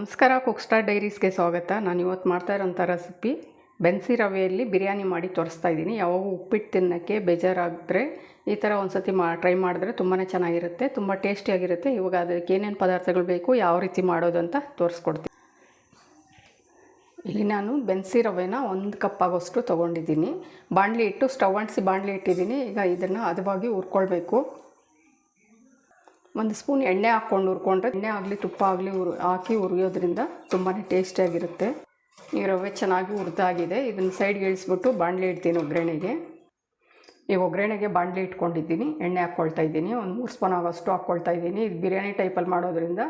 ನಮಸ್ಕಾರ ಕುಕ್ಸ್ಟಾರ್ ಡೈರೀಸ್ಗೆ ಸ್ವಾಗತ. ನಾನು ಇವತ್ತು ಮಾಡ್ತಾ ಇರೋಂಥ ರೆಸಿಪಿ ಬೆನ್ಸಿ ರವೆಯಲ್ಲಿ ಬಿರಿಯಾನಿ ಮಾಡಿ ತೋರಿಸ್ತಾ ಇದ್ದೀನಿ. ಯಾವಾಗ ಉಪ್ಪಿಟ್ಟು ತಿನ್ನೋಕ್ಕೆ ಬೇಜಾರಾದರೆ ಈ ಥರ ಒಂದು ಸತಿ ಮಾ ಟ್ರೈ ಮಾಡಿದ್ರೆ ತುಂಬಾ ಚೆನ್ನಾಗಿರುತ್ತೆ, ತುಂಬ ಟೇಸ್ಟಿಯಾಗಿರುತ್ತೆ ಇವಾಗ ಅದಕ್ಕೆ ಏನೇನು ಪದಾರ್ಥಗಳು ಬೇಕು, ಯಾವ ರೀತಿ ಮಾಡೋದು ಅಂತ ತೋರಿಸ್ಕೊಡ್ತೀನಿ. ಇಲ್ಲಿ ನಾನು ಬೆನ್ಸಿ ರವೆನ ಒಂದು ಕಪ್ ಆಗೋಷ್ಟು ತೊಗೊಂಡಿದ್ದೀನಿ. ಬಾಣಲಿ ಇಟ್ಟು, ಸ್ಟವ್ ಅಂಟಿಸಿ ಬಾಣಲಿ ಇಟ್ಟಿದ್ದೀನಿ. ಈಗ ಇದನ್ನು ಹದವಾಗಿ ಹುರ್ಕೊಳ್ಬೇಕು. ಒಂದು ಸ್ಪೂನ್ ಎಣ್ಣೆ ಹಾಕ್ಕೊಂಡು ಹುರ್ಕೊಂಡ್ರೆ ಎಣ್ಣೆ ಆಗಲಿ, ತುಪ್ಪ ಆಗಲಿ ಉರ್ ಹಾಕಿ ಹುರಿಯೋದ್ರಿಂದ ತುಂಬಾ ಟೇಸ್ಟಿಯಾಗಿರುತ್ತೆ ಈ ರವೆ ಚೆನ್ನಾಗಿ ಹುರಿದಾಗಿದೆ. ಇದನ್ನು ಸೈಡ್ಗೆ ಇಳಿಸ್ಬಿಟ್ಟು ಬಾಣಲೆ ಇಡ್ತೀನಿ ಒಗ್ಗರಣೆಗೆ. ಈ ಒಗ್ಗರಣೆಗೆ ಬಾಣಲೆ ಇಟ್ಕೊಂಡಿದ್ದೀನಿ. ಎಣ್ಣೆ ಹಾಕ್ಕೊಳ್ತಾ ಇದ್ದೀನಿ. ಒಂದು ಮೂರು ಸ್ಪೂನ್ ಆಗೋಷ್ಟು ಹಾಕ್ಕೊಳ್ತಾ ಇದ್ದೀನಿ. ಇದು ಬಿರಿಯಾನಿ ಟೈಪಲ್ಲಿ ಮಾಡೋದ್ರಿಂದ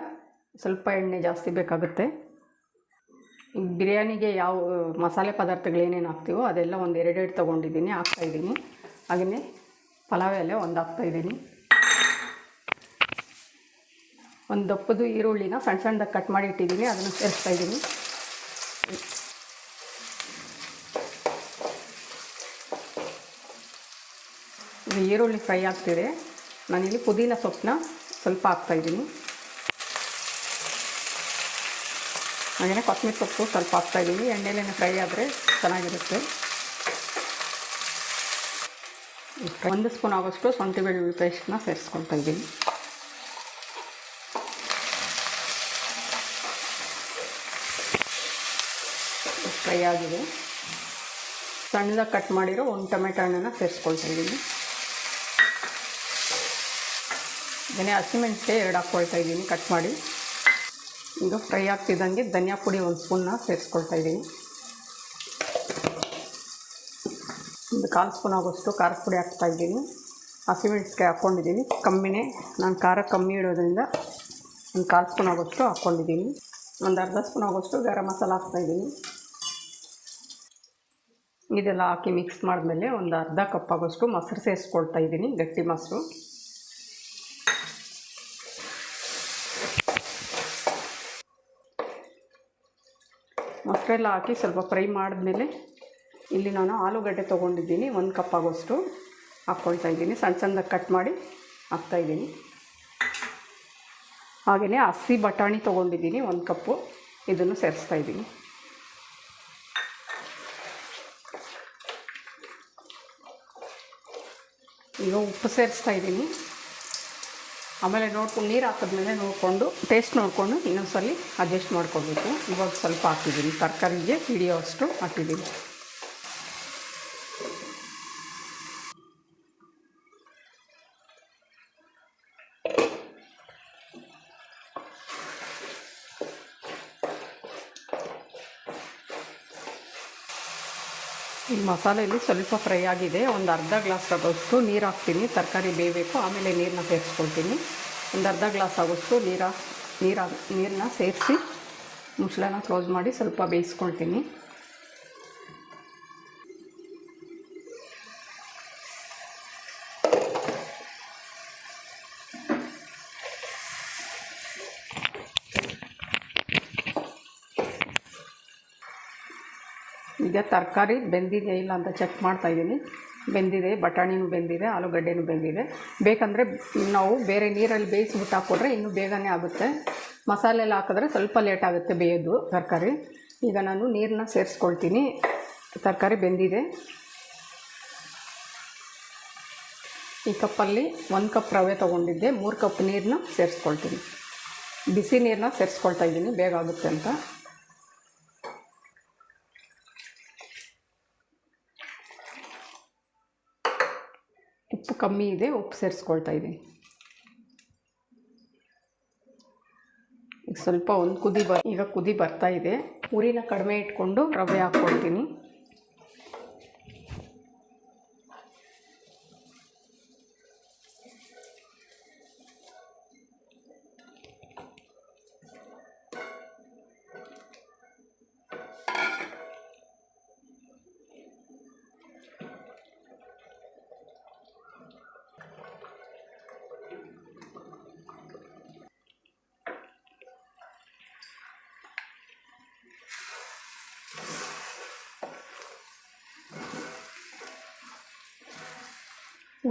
ಸ್ವಲ್ಪ ಎಣ್ಣೆ ಜಾಸ್ತಿ ಬೇಕಾಗುತ್ತೆ. ಈಗ ಬಿರಿಯಾನಿಗೆ ಯಾವ, ಮಸಾಲೆ ಪದಾರ್ಥಗಳು ಏನೇನು ಹಾಕ್ತೀವೋ ಅದೆಲ್ಲ ಒಂದು ಎರಡೆರಡು ತೊಗೊಂಡಿದ್ದೀನಿ. ಹಾಕ್ತಾಯಿದ್ದೀನಿ ಹಾಗೆಯೇ ಪಲಾವ್ ಎಲೆ ಒಂದು ಹಾಕ್ತಾಯಿದ್ದೀನಿ ಒಂದು ದಪ್ಪದು ಈರುಳ್ಳಿನ ಸಣ್ಣ ಸಣ್ಣದಾಗಿ ಕಟ್ ಮಾಡಿ ಇಟ್ಟಿದ್ದೀನಿ, ಅದನ್ನು ಸೇರಿಸ್ತಾ ಇದ್ದೀನಿ. ಇದು ಈರುಳ್ಳಿ ಫ್ರೈ ಆಗ್ತಿದೆ. ನಾನಿಲ್ಲಿ ಪುದೀನ ಸೊಪ್ಪನ್ನ ಸ್ವಲ್ಪ ಹಾಕ್ತಾಯಿದ್ದೀನಿ ಹಾಗೆಯೇ ಕೊತ್ತಂಬರಿ ಸೊಪ್ಪು ಸ್ವಲ್ಪ ಹಾಕ್ತಾಯಿದ್ದೀನಿ ಎಣ್ಣೆಲೇನೆ ಫ್ರೈ ಆದರೆ ಚೆನ್ನಾಗಿರುತ್ತೆ. ಒಂದು ಸ್ಪೂನ್ ಆಗೋಷ್ಟು ಶುಂಠಿ ಬೆಳ್ಳುಳ್ಳಿ ಪೇಸ್ಟ್ನ ಸೇರಿಸ್ಕೊಳ್ತಾ ಇದ್ದೀನಿ. ಫ್ರೈ ಆಗಿದೆ. ಸಣ್ಣದಾಗಿ ಕಟ್ ಮಾಡಿರೋ ಒಂದು ಟೊಮೆಟೊ ಹಣ್ಣನ್ನು ಸೇರಿಸ್ಕೊಳ್ತಾ ಇದ್ದೀನಿ. ಇದನ್ನೇ ಹಸಿಮೆಣಸೆ ಎರಡು ಹಾಕ್ಕೊಳ್ತಾ ಇದ್ದೀನಿ ಕಟ್ ಮಾಡಿ. ಈಗ ಫ್ರೈ ಆಗ್ತಿದ್ದಂಗೆ ಧನಿಯಾ ಪುಡಿ ಒಂದು ಸ್ಪೂನ್ನ ಸೇರಿಸ್ಕೊಳ್ತಾ ಇದ್ದೀನಿ. ಒಂದು ಕಾಲು ಸ್ಪೂನ್ ಆಗೋಷ್ಟು ಖಾರದ ಪುಡಿ ಹಾಕ್ತಾ ಇದ್ದೀನಿ. ಹಸಿಮೆಣಸಿಗೆ ಹಾಕ್ಕೊಂಡಿದ್ದೀನಿ. ಕಮ್ಮಿನೇ, ನಾನು ಖಾರ ಕಮ್ಮಿ ಇಡೋದ್ರಿಂದ ಒಂದು ಕಾಲು ಸ್ಪೂನ್ ಆಗೋಷ್ಟು ಹಾಕ್ಕೊಂಡಿದ್ದೀನಿ. ಒಂದು ಅರ್ಧ ಸ್ಪೂನ್ ಆಗೋಷ್ಟು ಗರಂ ಮಸಾಲ ಹಾಕ್ತಾಯಿದ್ದೀನಿ ಇದೆಲ್ಲ ಹಾಕಿ ಮಿಕ್ಸ್ ಮಾಡಿದ್ಮೇಲೆ ಒಂದು ಅರ್ಧ ಕಪ್ ಆಗೋಷ್ಟು ಮೊಸರು ಸೇರಿಸ್ಕೊಳ್ತಾ ಇದ್ದೀನಿ, ಗಟ್ಟಿ ಮೊಸರು. ಮೊಸರೆಲ್ಲ ಹಾಕಿ ಸ್ವಲ್ಪ ಫ್ರೈ ಮಾಡಿದ್ಮೇಲೆ ಇಲ್ಲಿ ನಾನು ಆಲೂಗಡ್ಡೆ ತೊಗೊಂಡಿದ್ದೀನಿ, ಒಂದು ಕಪ್ ಆಗೋಷ್ಟು ಹಾಕ್ಕೊಳ್ತಾ ಇದ್ದೀನಿ. ಸಣ್ಣ ಸಣ್ಣದಾಗಿ ಕಟ್ ಮಾಡಿ ಹಾಕ್ತಾಯಿದ್ದೀನಿ ಹಾಗೆಯೇ ಹಸಿ ಬಟಾಣಿ ತೊಗೊಂಡಿದ್ದೀನಿ, ಒಂದು ಕಪ್ಪು. ಇದನ್ನು ಸೇರಿಸ್ತಾ ಇದ್ದೀನಿ. ಈಗ ಉಪ್ಪು ಸೇರಿಸ್ತಾ ಇದ್ದೀನಿ. ಆಮೇಲೆ ನೋಡ್ಕೊಂಡು ನೀರು ಹಾಕಿದ್ಮೇಲೆ ನೋಡಿಕೊಂಡು ಟೇಸ್ಟ್ ನೋಡಿಕೊಂಡು ಇನ್ನೊಂದ್ಸಲಿ ಅಡ್ಜಸ್ಟ್ ಮಾಡ್ಕೊಬೇಕು. ಇವಾಗ ಸ್ವಲ್ಪ ಹಾಕಿದ್ದೀನಿ. ತರಕಾರಿಗೆ ಹಿಡಿಯೋ ಅಷ್ಟು ಹಾಕಿದ್ದೀನಿ. ಈ ಮಸಾಲೆಯಲ್ಲಿ ಸ್ವಲ್ಪ ಫ್ರೈ ಆಗಿದೆ. ಒಂದು ಅರ್ಧ ಗ್ಲಾಸ್ ಆಗೋಷ್ಟು ನೀರು ಹಾಕ್ತೀನಿ. ತರಕಾರಿ ಬೇಯಬೇಕು, ಆಮೇಲೆ ನೀರನ್ನ ಸೇರಿಸ್ಕೊಳ್ತೀನಿ. ಒಂದು ಅರ್ಧ ಗ್ಲಾಸ್ ಆಗೋಷ್ಟು ನೀರ ನೀರ ನೀರನ್ನ ಸೇರಿಸಿ ಮುಚ್ಚಳನ ಕ್ಲೋಸ್ ಮಾಡಿ ಸ್ವಲ್ಪ ಬೇಯಿಸ್ಕೊಳ್ತೀನಿ. ಈಗ ತರಕಾರಿ ಬೆಂದಿದೆ ಇಲ್ಲ ಅಂತ ಚೆಕ್ ಮಾಡ್ತಾಯಿದ್ದೀನಿ ಬೆಂದಿದೆ, ಬಟಾಣಿನೂ ಬೆಂದಿದೆ, ಆಲೂಗಡ್ಡೆನೂ ಬೆಂದಿದೆ. ಬೇಕಂದರೆ ನಾವು ಬೇರೆ ನೀರಲ್ಲಿ ಬೇಯಿಸ್ಬಿಟ್ಟು ಹಾಕ್ಕೊಟ್ರೆ ಇನ್ನೂ ಬೇಗನೆ ಆಗುತ್ತೆ. ಮಸಾಲೆ ಎಲ್ಲ ಹಾಕಿದ್ರೆ ಸ್ವಲ್ಪ ಲೇಟ್ ಆಗುತ್ತೆ ಬೇಯೋದು ತರಕಾರಿ. ಈಗ ನಾನು ನೀರನ್ನ ಸೇರಿಸ್ಕೊಳ್ತೀನಿ. ತರಕಾರಿ ಬೆಂದಿದೆ. ಈ ಕಪ್ಪಲ್ಲಿ ಒಂದು ಕಪ್ ರವೆ ತೊಗೊಂಡಿದ್ದೆ. ಮೂರು ಕಪ್ ನೀರನ್ನ ಸೇರಿಸ್ಕೊಳ್ತೀನಿ. ಬಿಸಿ ನೀರನ್ನ ಸೇರಿಸ್ಕೊಳ್ತಾ ಇದ್ದೀನಿ. ಬೇಗ ಆಗುತ್ತೆ ಅಂತ. ಉಪ್ಪು ಕಮ್ಮಿ ಇದೆ, ಉಪ್ಪು ಸೇರಿಸ್ಕೊಳ್ತಾ ಇದ್ದೀನಿ ಈಗ ಸ್ವಲ್ಪ ಒಂದು ಕುದಿ ಬ ಈಗ ಕುದಿ ಬರ್ತಾ ಇದೆ. ಉರಿನ ಕಡಿಮೆ ಇಟ್ಕೊಂಡು ರವೆ ಹಾಕ್ಕೊಳ್ತೀನಿ.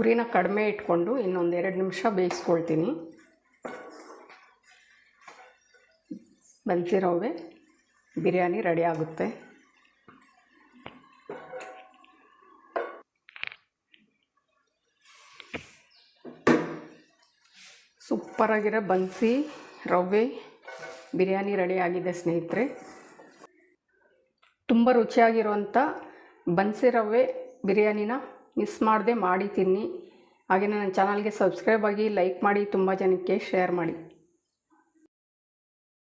ಉರಿನ ಕಡಿಮೆ ಇಟ್ಕೊಂಡು ಇನ್ನೊಂದು ಎರಡು ನಿಮಿಷ ಬೇಯಿಸ್ಕೊಳ್ತೀನಿ. ಬನ್ಸಿ ರವೆ ಬಿರಿಯಾನಿ ರೆಡಿ ಆಗುತ್ತೆ. ಸೂಪರಾಗಿರೋ ಬನ್ಸಿ ರವೆ ಬಿರಿಯಾನಿ ರೆಡಿ ಆಗಿದೆ ಸ್ನೇಹಿತರೆ. ತುಂಬ ರುಚಿಯಾಗಿರುವಂಥ ಬನ್ಸಿ ರವೆ ಬಿರಿಯಾನಿನ ಮಿಸ್ ಮಾಡದೆ ಮಾಡಿ ತಿನ್ನಿ ಹಾಗೆಯೇ ನನ್ನ ಚಾನಲ್ಗೆ ಸಬ್ಸ್ಕ್ರೈಬ್ ಆಗಿ ಲೈಕ್ ಮಾಡಿ, ತುಂಬ ಜನಕ್ಕೆ ಶೇರ್ ಮಾಡಿ.